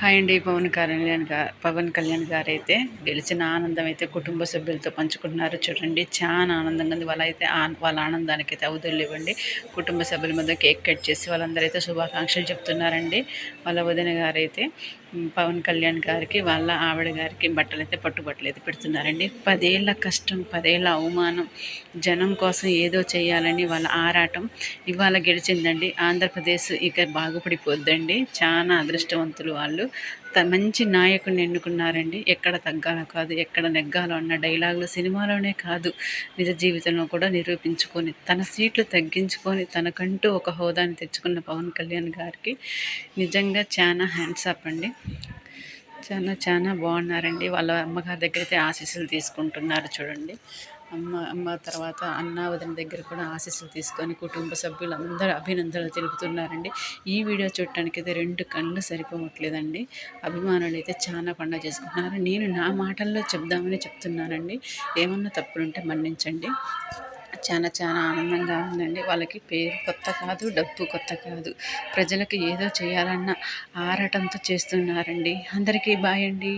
Hi అండి పవన్ కళ్యాణ్ గారు పవన్ కళ్యాణ్ గారు అయితే గెలిచిన ఆనందం అయితే కుటుంబ సభ్యులతో పంచుకుంటున్నారు. చూడండి చాలా ఆనందంగా ఉంది. వాళ్ళ అయితే వాళ్ళ ఆనందానికి అయితే అవధులు ఇవ్వండి కుటుంబ సభ్యుల మధ్య కేక్ కట్ చేసి వాళ్ళందరూ అయితే శుభాకాంక్షలు చెప్తున్నారండి. వాళ్ళ వదిన గారైతే పవన్ కళ్యాణ్ గారికి వాళ్ళ ఆవిడ గారికి బట్టలు అయితే పట్టుబట్టలు అయితే పెడుతున్నారండి. పదేళ్ళ కష్టం పదేళ్ళ అవమానం జనం కోసం ఏదో చేయాలని వాళ్ళ ఆరాటం ఇవాళ గెలిచిందండి. ఆంధ్రప్రదేశ్ ఇక బాగుపడిపోద్దండి. చాలా అదృష్టవంతులు వాళ్ళు. మంచి నాయకుడిని ఎన్నుకున్నారండి. ఎక్కడ తగ్గాలో కాదు ఎక్కడ నెగ్గాలో అన్న డైలాగులు సినిమాలోనే కాదు. నిజ జీవితంలో కూడా నిరూపించుకొని తన సీట్లు తగ్గించుకొని తనకంటూ ఒక హోదాని తెచ్చుకున్న పవన్ కళ్యాణ్ గారికి నిజంగా చాలా హ్యాండ్స్ అప్ అండి. చాలా చాలా బాగున్నారండి. వాళ్ళ అమ్మగారి దగ్గర అయితే ఆశీస్సులు తీసుకుంటున్నారు చూడండి. అమ్మ అమ్మ తర్వాత అన్న వదిన దగ్గర కూడా ఆశీస్సులు తీసుకొని కుటుంబ సభ్యులు అందరూ అభినందనలు తెలుపుతున్నారండి. ఈ వీడియో చూడటానికి అయితే రెండు కళ్ళు సరిపోవట్లేదండి. అభిమానులు అయితే చాలా పండుగ చేసుకుంటున్నారు. నేను నా మాటల్లో చెప్దామని చెప్తున్నానండి. ఏమన్నా తప్పులుంటే మన్నించండి. చాలా చాలా ఆనందంగా ఉందండి. వాళ్ళకి పేరు కొత్త కాదు డబ్బు కొత్త కాదు. ప్రజలకు ఏదో చేయాలన్న ఆరాటంతో చేస్తున్నారండి. అందరికీ బాయ్ అండి.